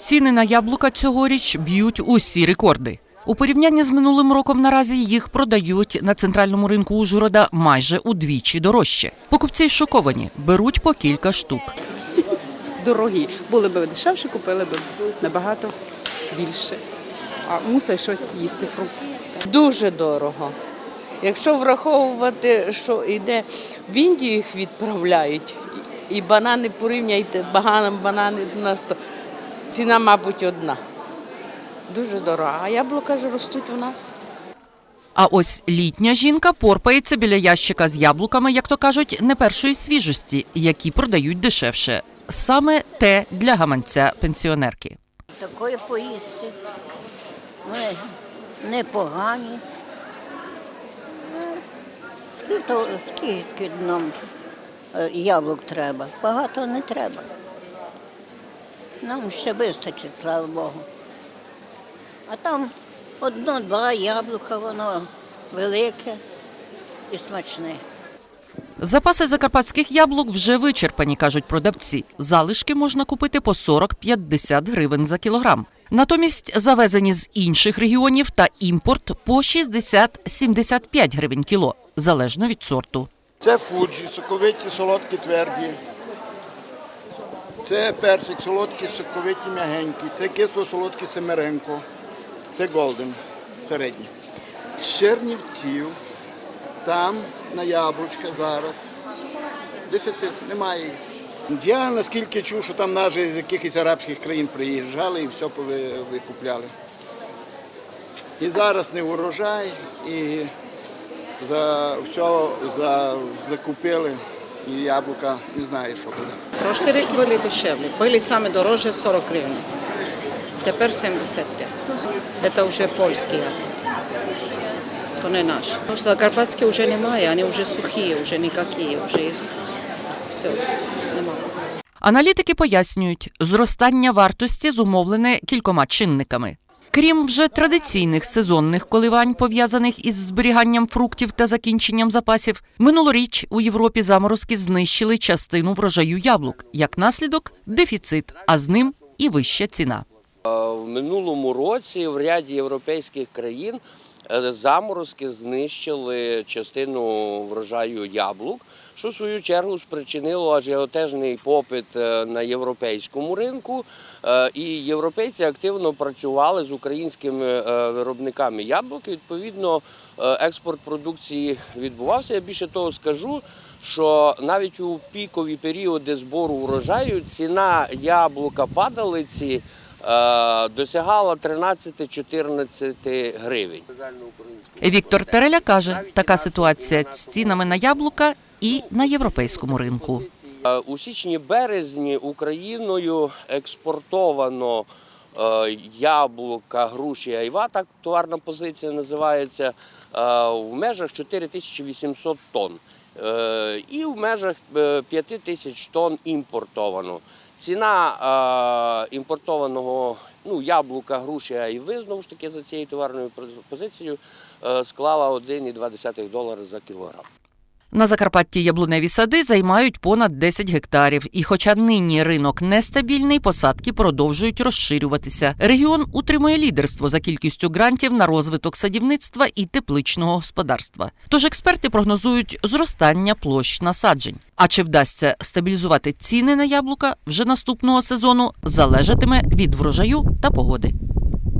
Ціни на яблука цьогоріч б'ють усі рекорди. У порівнянні з минулим роком наразі їх продають на центральному ринку Ужгорода майже удвічі дорожче. Покупці шоковані, беруть по кілька штук. дорогі. Були б дешевше, купили б набагато більше. А мусить щось їсти фрукт. Дуже дорого. Якщо враховувати, що йде в Індію їх відправляють, і банани порівняйте, баганом банани у нас, то ціна, мабуть, одна. Дуже дорого. А яблука ж ростуть у нас. А ось літня жінка порпається біля ящика з яблуками, як то кажуть, не першої свіжості, які продають дешевше. Саме те для гаманця пенсіонерки. Такої поїздки. Ми непогані. Ну, Скільки, скільки нам е, яблук треба? Багато не треба. Нам ще вистачить, слава Богу. А там одно-два яблука, воно велике і смачне. Запаси закарпатських яблук вже вичерпані, кажуть продавці. Залишки можна купити по 40-50 гривень за кілограм. Натомість завезені з інших регіонів та імпорт по 60-75 гривень кіло, залежно від сорту. Це фуджі, соковиті, солодкі, тверді. Це персик, солодкі, соковиті, м'ягенькі. Це кисло солодкий семеренко. Це голден, середній. З Чернівців, там на яблучка зараз. Дефіцит, немає. Я наскільки чув, що там навіть з якихось арабських країн приїжджали і все викупляли. І зараз не урожай, і за все за, закупили. І яблука не знаю, що буде. Прошлий рік були дешевле. Были саме дороже 40 гривень. Тепер 75. Це вже польські яблуки. То не наші. Тому що карпатські вже немає, вони вже сухі, вже ніякі, вже їх все, немає. Аналітики пояснюють, зростання вартості зумовлене кількома чинниками. Крім вже традиційних сезонних коливань, пов'язаних із зберіганням фруктів та закінченням запасів, минулоріч у Європі заморозки знищили частину врожаю яблук. Як наслідок дефіцит, а з ним і вища ціна. В минулому році в ряді європейських країн заморозки знищили частину врожаю яблук, що в свою чергу спричинило ажіотежний попит е, на європейському ринку. Е, І європейці активно працювали з українськими е, виробниками яблук. Відповідно, е, експорт продукції відбувався. Я більше того скажу. Що навіть у пікові періоди збору урожаю ціна яблука падалиці е, досягала 13-14 гривень. Віктор Тереля каже, така ситуація з цінами на яблука і на європейському ринку. Е, У січні-березні Україною експортовано е, яблука, груші, айва, так товарна позиція називається, е, в межах 4800 тонн. Е, І в межах е, 5000 тонн імпортовано. Ціна е, імпортованого ну, яблука, груші, айви, знову ж таки, за цією товарною позицією е, склала 1,2 долара за кілограм. На Закарпатті яблуневі сади займають понад 10 гектарів. І хоча нині ринок нестабільний, посадки продовжують розширюватися. Регіон утримує лідерство за кількістю грантів на розвиток садівництва і тепличного господарства. Тож експерти прогнозують зростання площ насаджень. А чи вдасться стабілізувати ціни на яблука вже наступного сезону, залежатиме від врожаю та погоди.